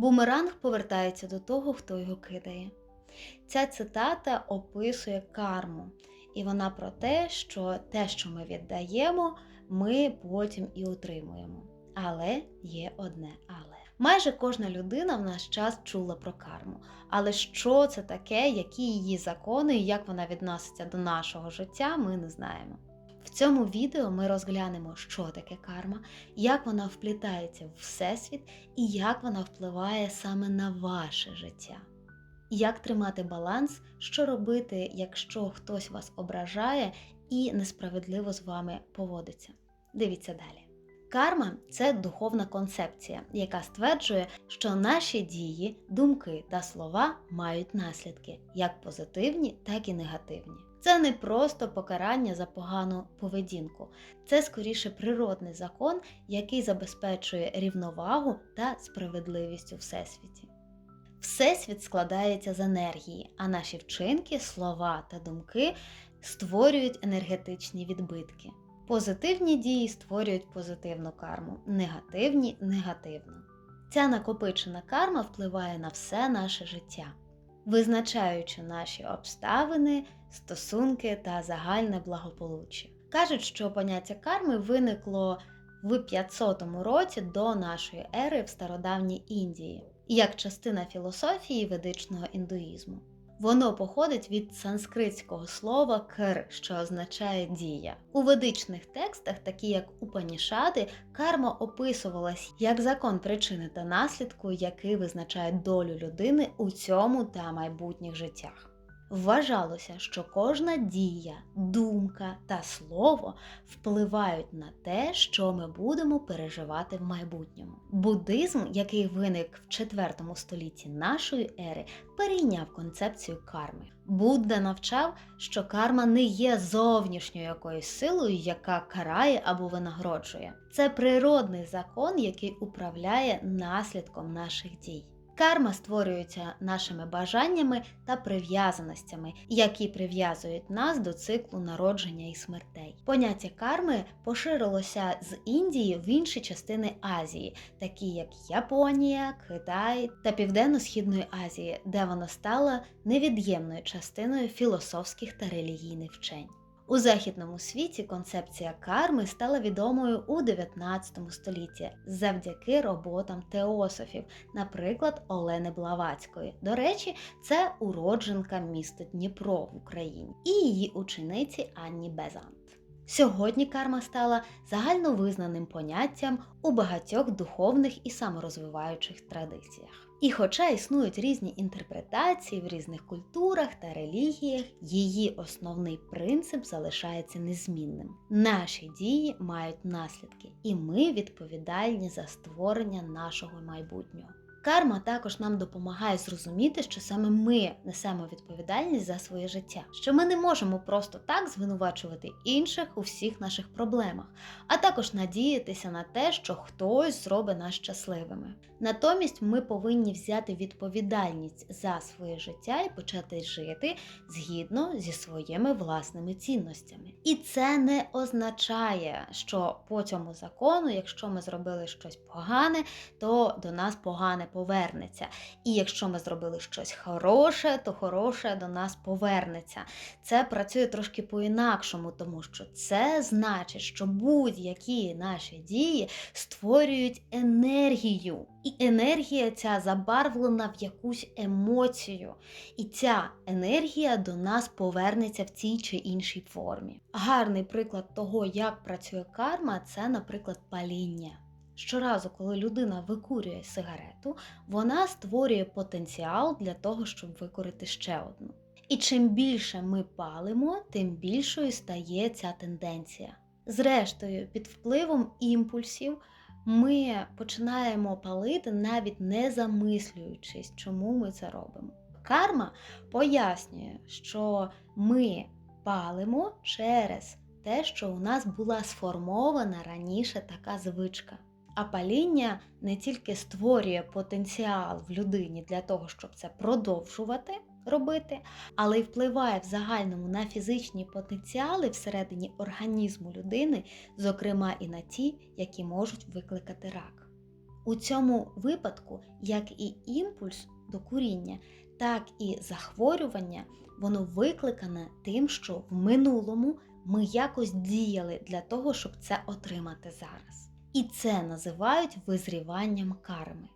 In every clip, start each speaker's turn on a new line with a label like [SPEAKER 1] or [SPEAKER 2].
[SPEAKER 1] Бумеранг повертається до того, хто його кидає. Ця цитата описує карму, і вона про те, що те, що ми віддаємо, ми потім і отримуємо. Але є одне але. Майже кожна людина в наш час чула про карму. Але що це таке, які її закони і як вона відноситься до нашого життя, ми не знаємо. В цьому відео ми розглянемо, що таке карма, як вона вплітається в всесвіт і як вона впливає саме на ваше життя. Як тримати баланс, що робити, якщо хтось вас ображає і несправедливо з вами поводиться. Дивіться далі. Карма це духовна концепція, яка стверджує, що наші дії, думки та слова мають наслідки, як позитивні, так і негативні. Це не просто покарання за погану поведінку, це скоріше природний закон, який забезпечує рівновагу та справедливість у всесвіті. Всесвіт складається з енергії, а наші вчинки, слова та думки створюють енергетичні відбитки. Позитивні дії створюють позитивну карму, негативні негативну. Ця накопичена карма впливає на все наше життя, визначаючи наші обставини, стосунки та загальне благополуччя. Кажуть, що поняття карми виникло в 500 році до нашої ери в стародавній Індії, як частина філософії ведичного індуїзму. Воно походить від санскритського слова кер, що означає дія. У ведичних текстах, такі як Упанішади, карма описувалась як закон причини та наслідку, який визначає долю людини у цьому та майбутніх життях. Вважалося, що кожна дія, думка та слово впливають на те, що ми будемо переживати в майбутньому. Буддизм, який виник в 4 столітті нашої ери, перейняв концепцію карми. Будда навчав, що карма не є зовнішньою якоюсь силою, яка карає або винагороджує. Це природний закон, який управляє наслідком наших дій. Карма створюється нашими бажаннями та прив'язаностями, які прив'язують нас до циклу народження і смертей. Поняття карми поширилося з Індії в інші частини Азії, такі як Японія, Китай та Південно-Східної Азії, де воно стало невід'ємною частиною філософських та релігійних вчень. У західному світі концепція карми стала відомою у 19 столітті завдяки роботам теософів, наприклад, Олени Блаватської. До речі, це уродженка міста Дніпро в Україні і її учениці Анні Безант. Сьогодні карма стала загальновизнаним поняттям у багатьох духовних і саморозвиваючих традиціях. І хоча існують різні інтерпретації в різних культурах та релігіях, її основний принцип залишається незмінним. Наші дії мають наслідки, і ми відповідальні за створення нашого майбутнього. Карма також нам допомагає зрозуміти, що саме ми несемо відповідальність за своє життя, що ми не можемо просто так звинувачувати інших у всіх наших проблемах, а також надіятися на те, що хтось зробить нас щасливими. Натомість ми повинні взяти відповідальність за своє життя і почати жити згідно зі своїми власними цінностями. І це не означає, що по цьому закону, якщо ми зробили щось погане, то до нас погане повернеться. І якщо ми зробили щось хороше, то хороше до нас повернеться. Це працює трошки по-інакшому, тому що це значить, що будь-які наші дії створюють енергію. І енергія ця забарвлена в якусь емоцію. І ця енергія до нас повернеться в цій чи іншій формі. Гарний приклад того, як працює карма, це, наприклад, паління. Щоразу, коли людина викурює сигарету, вона створює потенціал для того, щоб викорити ще одну. І чим більше ми палимо, тим більшою стає ця тенденція. Зрештою, під впливом імпульсів ми починаємо палити, навіть не замислюючись, чому ми це робимо. Карма пояснює, що ми палимо через те, що у нас була сформована раніше така звичка. А паління не тільки створює потенціал в людині для того, щоб це продовжувати робити, але й впливає в загальному на фізичні потенціали всередині організму людини, зокрема і на ті, які можуть викликати рак. У цьому випадку, як і імпульс до куріння, так і захворювання, воно викликане тим, що в минулому ми якось діяли для того, щоб це отримати зараз. І це називають визріванням карми.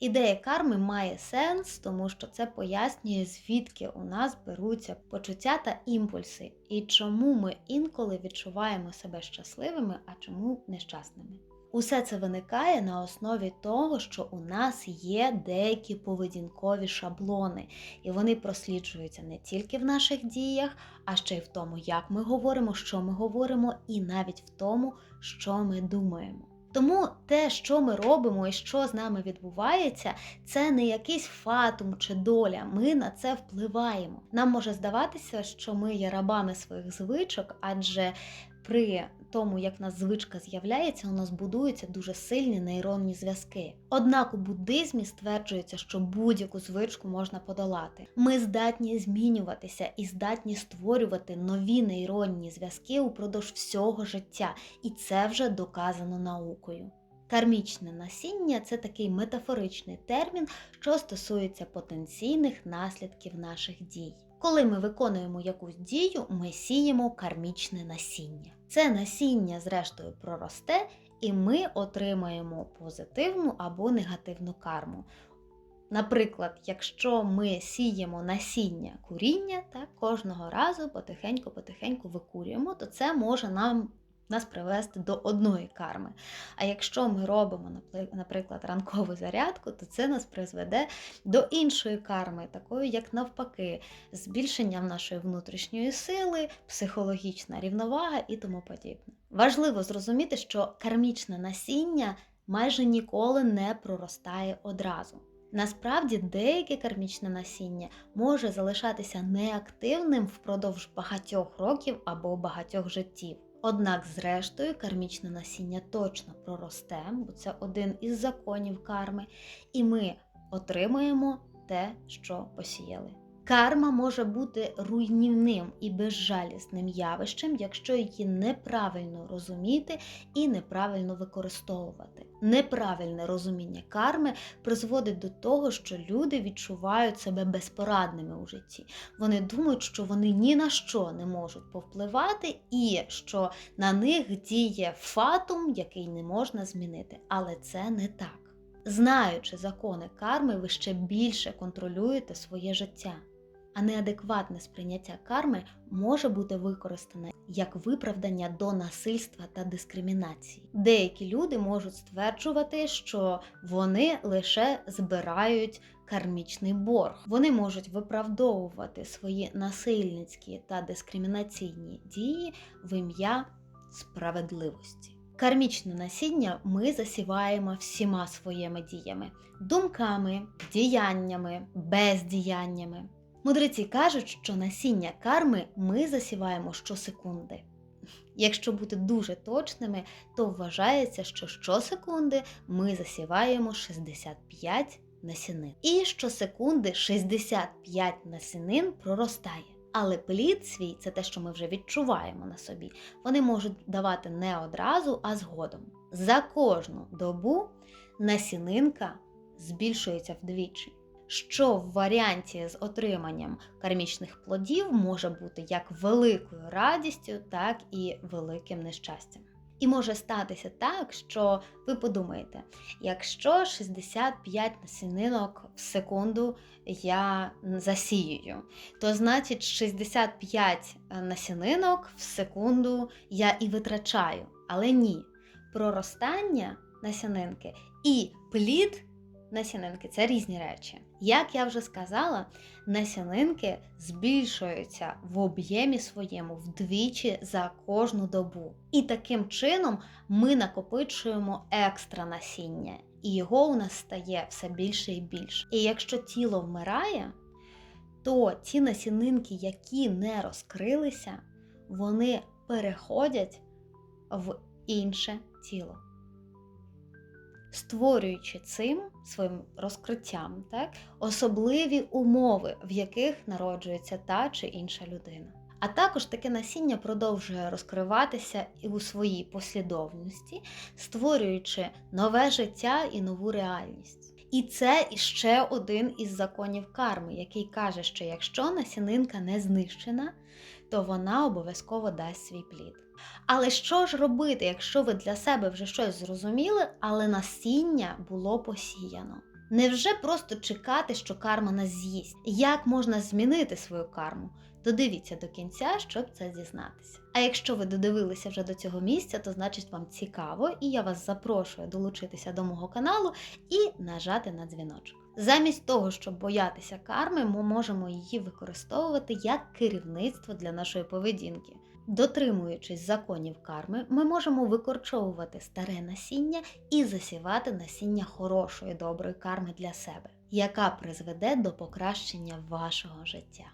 [SPEAKER 1] Ідея карми має сенс, тому що це пояснює, звідки у нас беруться почуття та імпульси, і чому ми інколи відчуваємо себе щасливими, а чому нещасними. Усе це виникає на основі того, що у нас є деякі поведінкові шаблони, і вони просліджуються не тільки в наших діях, а ще й в тому, як ми говоримо, що ми говоримо, і навіть в тому, що ми думаємо. Тому те, що ми робимо і що з нами відбувається, це не якийсь фатум чи доля. Ми на це впливаємо. Нам може здаватися, що ми є рабами своїх звичок, адже при тому, як в нас звичка з'являється, у нас будуються дуже сильні нейронні зв'язки. Однак у буддизмі стверджується, що будь-яку звичку можна подолати. Ми здатні змінюватися і здатні створювати нові нейронні зв'язки упродовж всього життя, і це вже доказано наукою. Кармічне насіння це такий метафоричний термін, що стосується потенційних наслідків наших дій. Коли ми виконуємо якусь дію, ми сіємо кармічне насіння. Це насіння, зрештою, проросте, і ми отримаємо позитивну або негативну карму. Наприклад, якщо ми сіємо насіння куріння, так, кожного разу потихеньку-потихеньку викурюємо, то це може нам нас привести до одної карми. А якщо ми робимо, наприклад, ранкову зарядку, то це нас призведе до іншої карми, такої, як навпаки, збільшенням нашої внутрішньої сили, психологічна рівновага і тому подібне. Важливо зрозуміти, що кармічне насіння майже ніколи не проростає одразу. Насправді, деяке кармічне насіння може залишатися неактивним впродовж багатьох років або багатьох життів. Однак, зрештою, кармічне насіння точно проросте, бо це один із законів карми, і ми отримуємо те, що посіяли. Карма може бути руйнівним і безжалісним явищем, якщо її неправильно розуміти і неправильно використовувати. Неправильне розуміння карми призводить до того, що люди відчувають себе безпорадними у житті. Вони думають, що вони ні на що не можуть повпливати, і що на них діє фатум, який не можна змінити. Але це не так. Знаючи закони карми, ви ще більше контролюєте своє життя а неадекватне сприйняття карми може бути використане як виправдання до насильства та дискримінації. Деякі люди можуть стверджувати, що вони лише збирають кармічний борг. Вони можуть виправдовувати свої насильницькі та дискримінаційні дії в ім'я справедливості. Кармічне насіння ми засіваємо всіма своїми діями, думками, діяннями, бездіяннями. Мудреці кажуть, що насіння карми ми засіваємо щосекунди. Якщо бути дуже точними, то вважається, що щосекунди ми засіваємо 65 насінин. І щосекунди 65 насінин проростає. Але плід свій це те, що ми вже відчуваємо на собі, вони можуть давати не одразу, а згодом. За кожну добу насінинка збільшується вдвічі що в варіанті з отриманням кармічних плодів може бути як великою радістю, так і великим нещастям. І може статися так, що ви подумаєте, якщо 65 насінинок в секунду я засіюю, то значить 65 насінинок в секунду я і витрачаю. Але ні, проростання насінинки і плід насінинки це різні речі. Як я вже сказала, насінинки збільшуються в об'ємі своєму вдвічі за кожну добу. І таким чином ми накопичуємо екстра насіння, і його у нас стає все більше і більше. І якщо тіло вмирає, то ті насінинки, які не розкрилися, вони переходять в інше тіло створюючи цим своїм розкриттям так, особливі умови, в яких народжується та чи інша людина. А також таке насіння продовжує розкриватися і у своїй послідовності, створюючи нове життя і нову реальність. І це іще один із законів карми, який каже, що якщо насінинка не знищена, то вона обов'язково дасть свій плід. Але що ж робити, якщо ви для себе вже щось зрозуміли, але насіння було посіяно? Невже просто чекати, що карма нас з'їсть? Як можна змінити свою карму? Додивіться до кінця, щоб це дізнатися. А якщо ви додивилися вже до цього місця, то значить вам цікаво, і я вас запрошую долучитися до мого каналу і нажати на дзвіночок. Замість того, щоб боятися карми, ми можемо її використовувати як керівництво для нашої поведінки. Дотримуючись законів карми, ми можемо викорчовувати старе насіння і засівати насіння хорошої, доброї карми для себе, яка призведе до покращення вашого життя.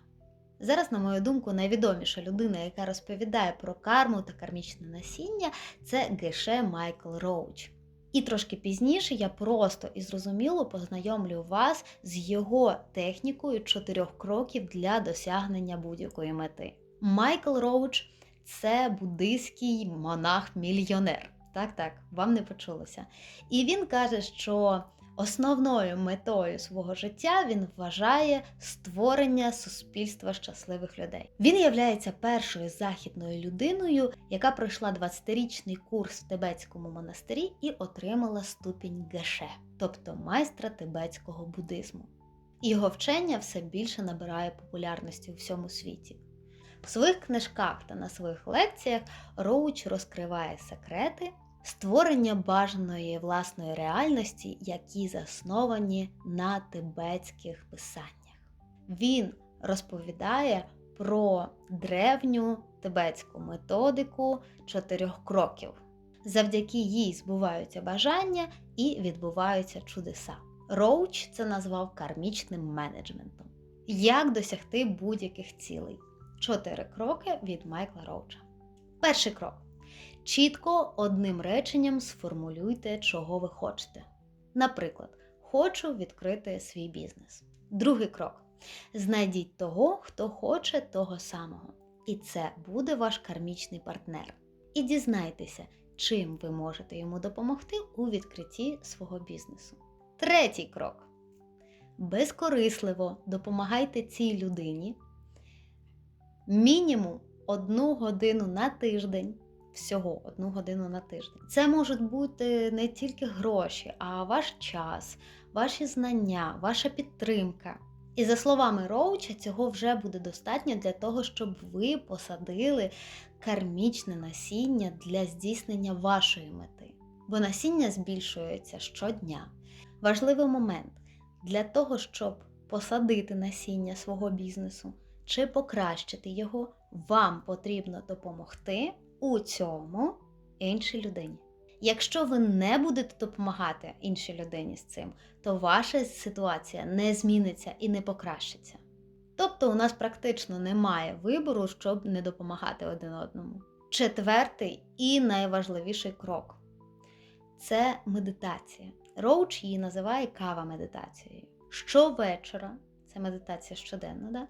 [SPEAKER 1] Зараз, на мою думку, найвідоміша людина, яка розповідає про карму та кармічне насіння, це Геше Майкл Роуч. І трошки пізніше я просто і зрозуміло познайомлю вас з його технікою чотирьох кроків для досягнення будь-якої мети. Майкл Роуч це буддийський монах-мільйонер. Так, так, вам не почулося. І він каже, що основною метою свого життя він вважає створення суспільства щасливих людей. Він являється першою західною людиною, яка пройшла 20-річний курс в тибетському монастирі і отримала ступінь геше, тобто майстра тибетського буддизму. Його вчення все більше набирає популярності у всьому світі. В своїх книжках та на своїх лекціях Роуч розкриває секрети створення бажаної власної реальності, які засновані на тибетських писаннях. Він розповідає про древню тибетську методику чотирьох кроків. Завдяки їй збуваються бажання і відбуваються чудеса. Роуч це назвав кармічним менеджментом. Як досягти будь-яких цілей? Чотири кроки від Майкла Роуча. Перший крок. Чітко одним реченням сформулюйте, чого ви хочете. Наприклад, хочу відкрити свій бізнес. Другий крок. Знайдіть того, хто хоче того самого. І це буде ваш кармічний партнер. І дізнайтеся, чим ви можете йому допомогти у відкритті свого бізнесу. Третій крок. Безкорисливо допомагайте цій людині мінімум одну годину на тиждень. Всього одну годину на тиждень. Це можуть бути не тільки гроші, а ваш час, ваші знання, ваша підтримка. І за словами Роуча, цього вже буде достатньо для того, щоб ви посадили кармічне насіння для здійснення вашої мети. Бо насіння збільшується щодня. Важливий момент для того, щоб посадити насіння свого бізнесу чи покращити його, вам потрібно допомогти у цьому іншій людині. Якщо ви не будете допомагати іншій людині з цим, то ваша ситуація не зміниться і не покращиться. Тобто у нас практично немає вибору, щоб не допомагати один одному. Четвертий і найважливіший крок це медитація. Роуч її називає кава медитацією. Щовечора, це медитація щоденна, да?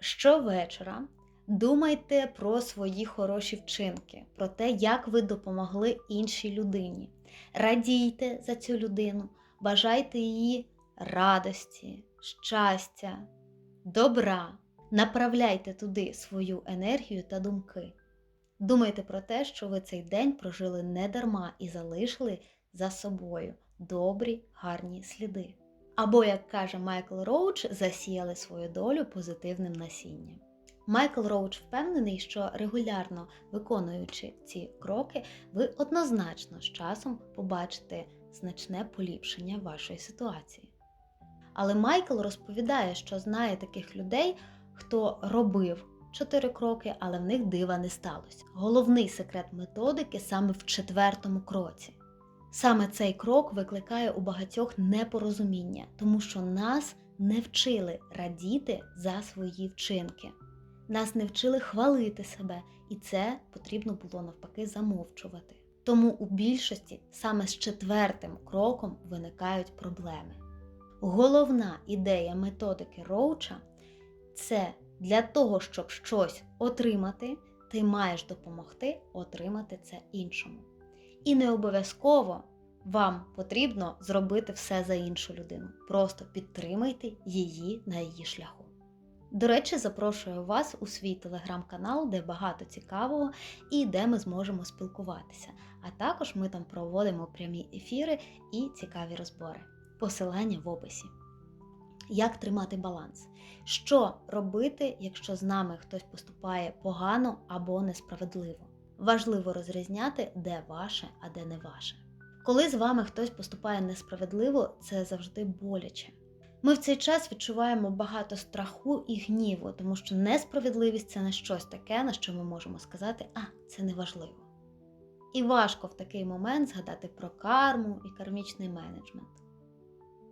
[SPEAKER 1] Щовечора думайте про свої хороші вчинки, про те, як ви допомогли іншій людині. Радійте за цю людину, бажайте її радості, щастя, добра. Направляйте туди свою енергію та думки. Думайте про те, що ви цей день прожили не дарма і залишили за собою добрі, гарні сліди. Або, як каже Майкл Роуч, засіяли свою долю позитивним насінням. Майкл Роуч впевнений, що регулярно виконуючи ці кроки, ви однозначно з часом побачите значне поліпшення вашої ситуації. Але Майкл розповідає, що знає таких людей, хто робив чотири кроки, але в них дива не сталося. Головний секрет методики саме в четвертому кроці. Саме цей крок викликає у багатьох непорозуміння, тому що нас не вчили радіти за свої вчинки. Нас не вчили хвалити себе, і це потрібно було навпаки замовчувати. Тому у більшості саме з четвертим кроком виникають проблеми. Головна ідея методики Роуча це Для того, щоб щось отримати, ти маєш допомогти отримати це іншому. І не обов'язково вам потрібно зробити все за іншу людину. Просто підтримайте її на її шляху. До речі, запрошую вас у свій телеграм-канал, де багато цікавого і де ми зможемо спілкуватися. А також ми там проводимо прямі ефіри і цікаві розбори. Посилання в описі. Як тримати баланс? Що робити, якщо з нами хтось поступає погано або несправедливо? Важливо розрізняти, де ваше, а де не ваше. Коли з вами хтось поступає несправедливо, це завжди боляче. Ми в цей час відчуваємо багато страху і гніву, тому що несправедливість це не щось таке, на що ми можемо сказати, а це не важливо. І важко в такий момент згадати про карму і кармічний менеджмент.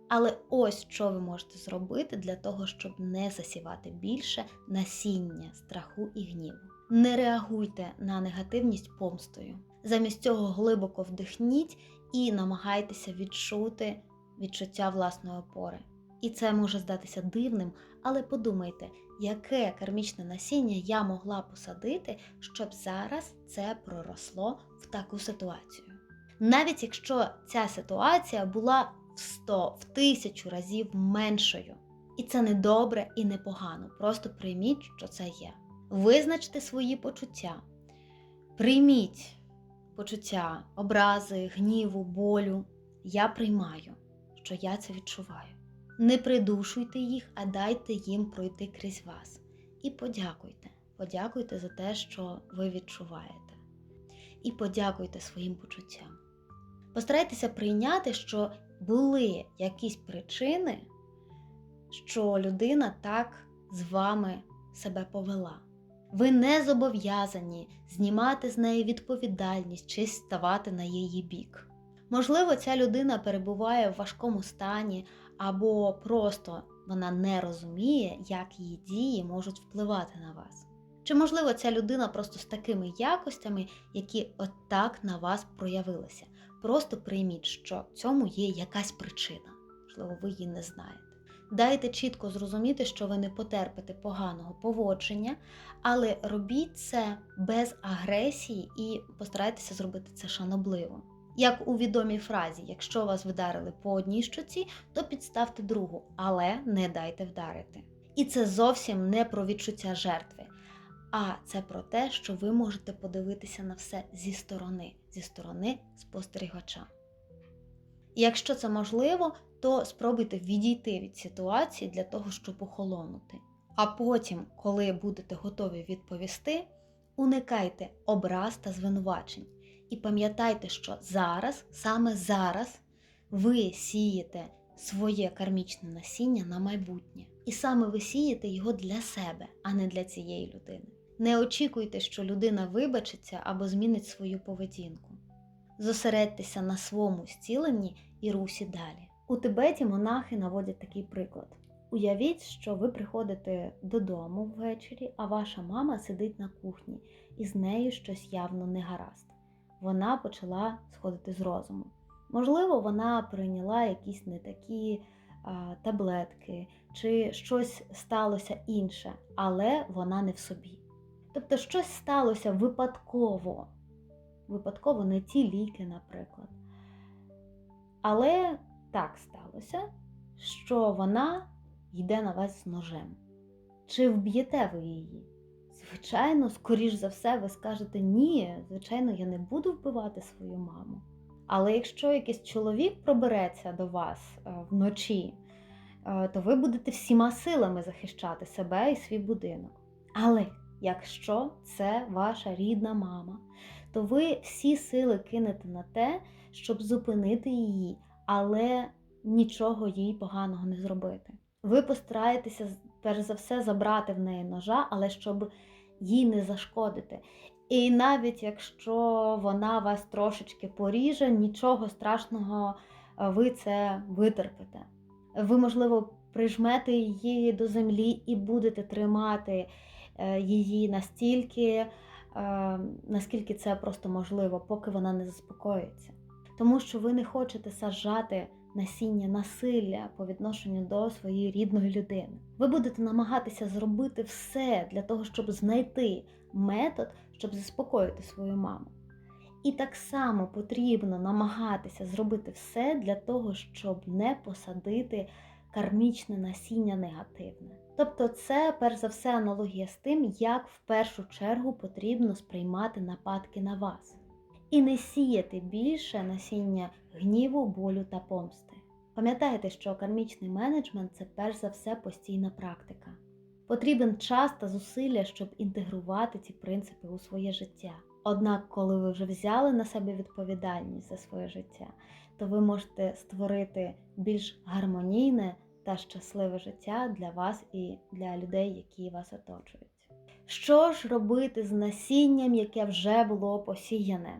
[SPEAKER 1] Але ось що ви можете зробити для того, щоб не засівати більше насіння страху і гніву. Не реагуйте на негативність помстою. Замість цього глибоко вдихніть і намагайтеся відчути відчуття власної опори. І це може здатися дивним, але подумайте, яке кармічне насіння я могла посадити, щоб зараз це проросло в таку ситуацію. Навіть якщо ця ситуація була в 100, в тисячу разів меншою. І це не добре і не погано. Просто прийміть, що це є. Визначте свої почуття. Прийміть почуття образи, гніву, болю. Я приймаю, що я це відчуваю. Не придушуйте їх, а дайте їм пройти крізь вас. І подякуйте. Подякуйте за те, що ви відчуваєте. І подякуйте своїм почуттям. Постарайтеся прийняти, що були якісь причини, що людина так з вами себе повела. Ви не зобов'язані знімати з неї відповідальність чи ставати на її бік. Можливо, ця людина перебуває в важкому стані, або просто вона не розуміє, як її дії можуть впливати на вас. Чи, можливо, ця людина просто з такими якостями, які отак на вас проявилися. Просто прийміть, що цьому є якась причина, можливо, ви її не знаєте. Дайте чітко зрозуміти, що ви не потерпите поганого поводження, але робіть це без агресії і постарайтеся зробити це шанобливо. Як у відомій фразі, якщо вас вдарили по одній щоці, то підставте другу, але не дайте вдарити. І це зовсім не про відчуття жертви, а це про те, що ви можете подивитися на все зі сторони, зі сторони спостерігача. Якщо це можливо, то спробуйте відійти від ситуації для того, щоб охолонути. А потім, коли будете готові відповісти, уникайте образ та звинувачень. І пам'ятайте, що зараз, саме зараз, ви сієте своє кармічне насіння на майбутнє. І саме ви сієте його для себе, а не для цієї людини. Не очікуйте, що людина вибачиться або змінить свою поведінку. Зосередьтеся на своєму зціленні і русі далі. У Тибеті монахи наводять такий приклад. Уявіть, що ви приходите додому ввечері, а ваша мама сидить на кухні, і з нею щось явно не гаразд. Вона почала сходити з розуму. Можливо, вона прийняла якісь не такі а, таблетки, чи щось сталося інше, але вона не в собі. Тобто щось сталося випадково. Випадково не ті ліки, наприклад. Але так сталося, що вона йде на вас з ножем. Чи вб'єте ви її? Звичайно, скоріш за все, ви скажете ні, звичайно, я не буду вбивати свою маму. Але якщо якийсь чоловік пробереться до вас е, вночі, е, то ви будете всіма силами захищати себе і свій будинок. Але якщо це ваша рідна мама, то ви всі сили кинете на те, щоб зупинити її, але нічого їй поганого не зробити. Ви постараєтеся, перш за все, забрати в неї ножа, але щоб їй не зашкодити. І навіть якщо вона вас трошечки поріже, нічого страшного ви це витерпите. Ви, можливо, прижмете її до землі і будете тримати її настільки, наскільки це просто можливо, поки вона не заспокоїться. Тому що ви не хочете саджати насіння насилля по відношенню до своєї рідної людини. Ви будете намагатися зробити все для того, щоб знайти метод, щоб заспокоїти свою маму. І так само потрібно намагатися зробити все для того, щоб не посадити кармічне насіння негативне. Тобто, це перш за все аналогія з тим, як в першу чергу потрібно сприймати нападки на вас. І не сіяти більше насіння гніву, болю та помсти. Пам'ятайте, що кармічний менеджмент це перш за все постійна практика. Потрібен час та зусилля, щоб інтегрувати ці принципи у своє життя. Однак, коли ви вже взяли на себе відповідальність за своє життя, то ви можете створити більш гармонійне та щасливе життя для вас і для людей, які вас оточують. Що ж робити з насінням, яке вже було посіяне?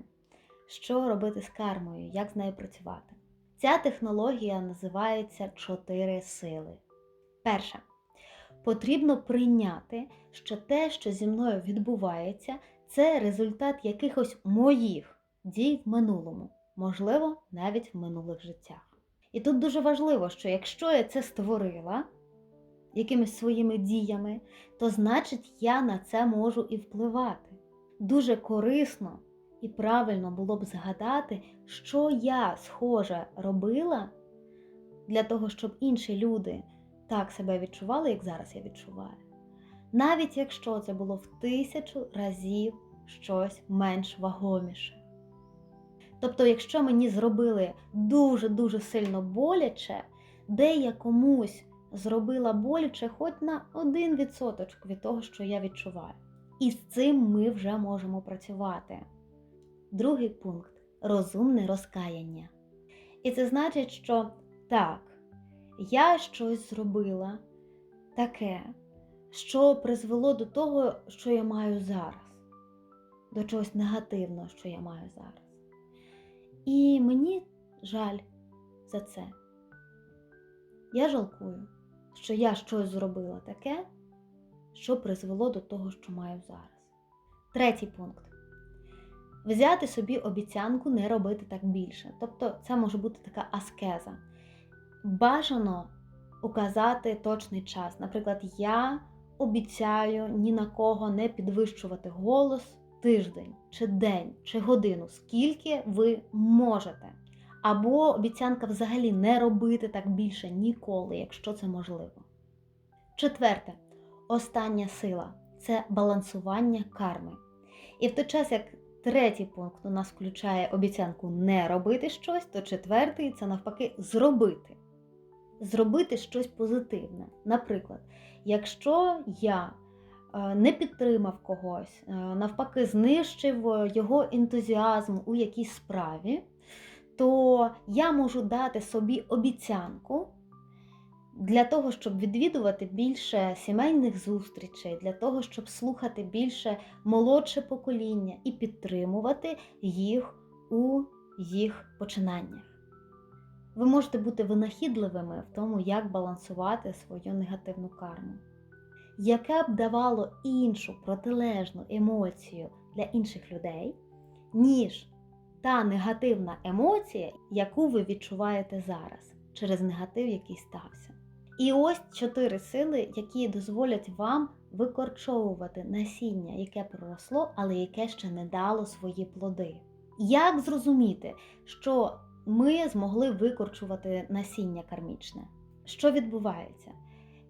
[SPEAKER 1] Що робити з кармою, як з нею працювати? Ця технологія називається чотири сили. Перше. Потрібно прийняти, що те, що зі мною відбувається, це результат якихось моїх дій в минулому, можливо, навіть в минулих життях. І тут дуже важливо, що якщо я це створила якимись своїми діями, то значить я на це можу і впливати. Дуже корисно і правильно було б згадати, що я схоже робила для того, щоб інші люди так себе відчували, як зараз я відчуваю. Навіть якщо це було в тисячу разів щось менш вагоміше. Тобто, якщо мені зробили дуже-дуже сильно боляче, де я комусь зробила боляче хоч на 1% від того, що я відчуваю. І з цим ми вже можемо працювати. Другий пункт розумне розкаяння. І це значить, що так, я щось зробила таке, що призвело до того, що я маю зараз, до чогось негативного, що я маю зараз. І мені жаль за це. Я жалкую, що я щось зробила таке, що призвело до того, що маю зараз. Третій пункт. Взяти собі обіцянку не робити так більше. Тобто це може бути така аскеза. Бажано указати точний час. Наприклад, я обіцяю ні на кого не підвищувати голос тиждень, чи день, чи годину, скільки ви можете. Або обіцянка взагалі не робити так більше ніколи, якщо це можливо. Четверте, остання сила це балансування карми. І в той час, як третій пункт у нас включає обіцянку не робити щось, то четвертий це навпаки зробити. Зробити щось позитивне. Наприклад, якщо я е, не підтримав когось, е, навпаки, знищив його ентузіазм у якійсь справі, то я можу дати собі обіцянку для того, щоб відвідувати більше сімейних зустрічей, для того, щоб слухати більше молодше покоління і підтримувати їх у їх починаннях. Ви можете бути винахідливими в тому, як балансувати свою негативну карму, яке б давало іншу протилежну емоцію для інших людей, ніж та негативна емоція, яку ви відчуваєте зараз через негатив, який стався. І ось чотири сили, які дозволять вам викорчовувати насіння, яке проросло, але яке ще не дало свої плоди. Як зрозуміти, що ми змогли викорчувати насіння кармічне? Що відбувається?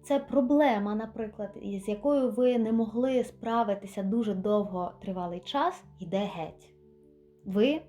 [SPEAKER 1] Це проблема, наприклад, з якою ви не могли справитися дуже довго тривалий час, йде геть. Ви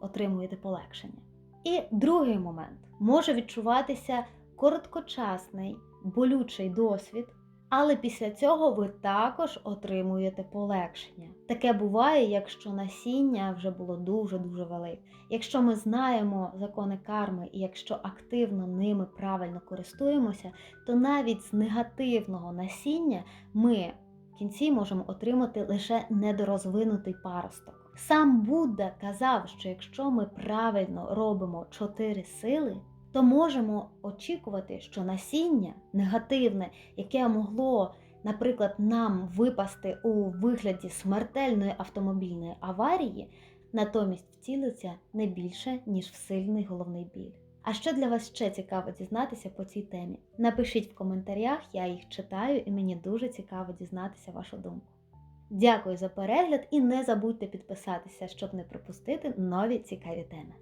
[SPEAKER 1] отримуєте полегшення. І другий момент може відчуватися короткочасний, болючий досвід, але після цього ви також отримуєте полегшення. Таке буває, якщо насіння вже було дуже-дуже велике. Якщо ми знаємо закони карми і якщо активно ними правильно користуємося, то навіть з негативного насіння ми в кінці можемо отримати лише недорозвинутий паросток. Сам Будда казав, що якщо ми правильно робимо чотири сили, то можемо очікувати, що насіння негативне, яке могло, наприклад, нам випасти у вигляді смертельної автомобільної аварії, натомість втілиться не більше, ніж в сильний головний біль. А що для вас ще цікаво дізнатися по цій темі? Напишіть в коментарях, я їх читаю, і мені дуже цікаво дізнатися вашу думку. Дякую за перегляд і не забудьте підписатися, щоб не пропустити нові цікаві теми.